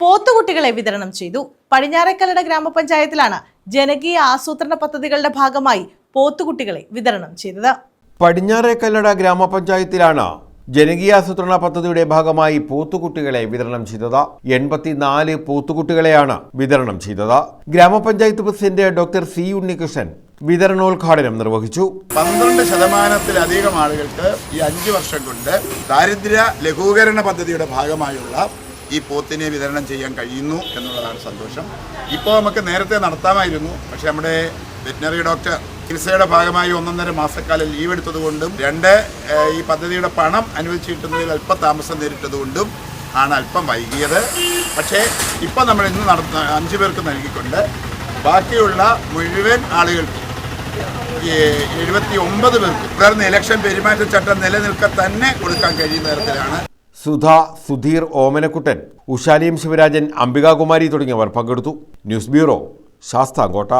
പോത്തുകുട്ടികളെ വിതരണം ചെയ്തു. പടിഞ്ഞാറേക്കല്ലട ഗ്രാമപഞ്ചായത്തിലാണ് ജനകീയ ആസൂത്രണ പദ്ധതികളുടെ ഭാഗമായി പോത്തുകുട്ടികളെ വിതരണം ചെയ്തത്. പടിഞ്ഞാറേക്കല്ലട ഗ്രാമപഞ്ചായത്തിലാണ് ജനകീയ ആസൂത്രണ പദ്ധതിയുടെ ഭാഗമായി പോത്തുകുട്ടികളെ വിതരണം ചെയ്തത്. എൺപത്തിനാല് പോത്തുകുട്ടികളെയാണ് വിതരണം ചെയ്തത്. ഗ്രാമപഞ്ചായത്ത് പ്രസിഡന്റ് ഡോക്ടർ സി ഉണ്ണികൃഷ്ണൻ വിതരണോദ്ഘാടനം നിർവഹിച്ചു. പന്ത്രണ്ട് ശതമാനത്തിലധികം ആളുകൾക്ക് ഈ അഞ്ചു വർഷം കൊണ്ട് ദാരിദ്ര്യ ലഘൂകരണ പദ്ധതിയുടെ ഭാഗമായുള്ള ഈ പോത്തിനെ വിതരണം ചെയ്യാൻ കഴിയുന്നു എന്നുള്ളതാണ് സന്തോഷം. ഇപ്പോൾ നമുക്ക് നേരത്തെ നടത്താമായിരുന്നു. പക്ഷേ നമ്മുടെ വെറ്റിനറി ഡോക്ടർ ചികിത്സയുടെ ഭാഗമായി ഒന്നൊന്നര മാസക്കാലം ലീവ് എടുത്തതുകൊണ്ടും രണ്ട് ഈ പദ്ധതിയുടെ പണം അനുവദിച്ചു കിട്ടുന്നതിൽ അല്പ താമസം നേരിട്ടതുകൊണ്ടും ആണ് അല്പം വൈകിയത്. പക്ഷേ ഇപ്പം നമ്മൾ ഇന്ന് നടത്തുന്ന അഞ്ച് പേർക്ക് നൽകിക്കൊണ്ട് ബാക്കിയുള്ള മുഴുവൻ ആളുകൾക്കും എഴുപത്തി ഒമ്പത് പേർക്ക് തുടർന്ന് ഇലക്ഷൻ പെരുമാറ്റച്ചട്ടം നിലനിൽക്കെ തന്നെ കൊടുക്കാൻ കഴിയുന്ന തരത്തിലാണ് സുധ സുധീർ ഓമനക്കുട്ടൻ ഉഷാലിയം ശിവരാജൻ അംബികാകുമാരി തുടങ്ങിയവർ പങ്കെടുത്തു. News bureau Sasthamkotta.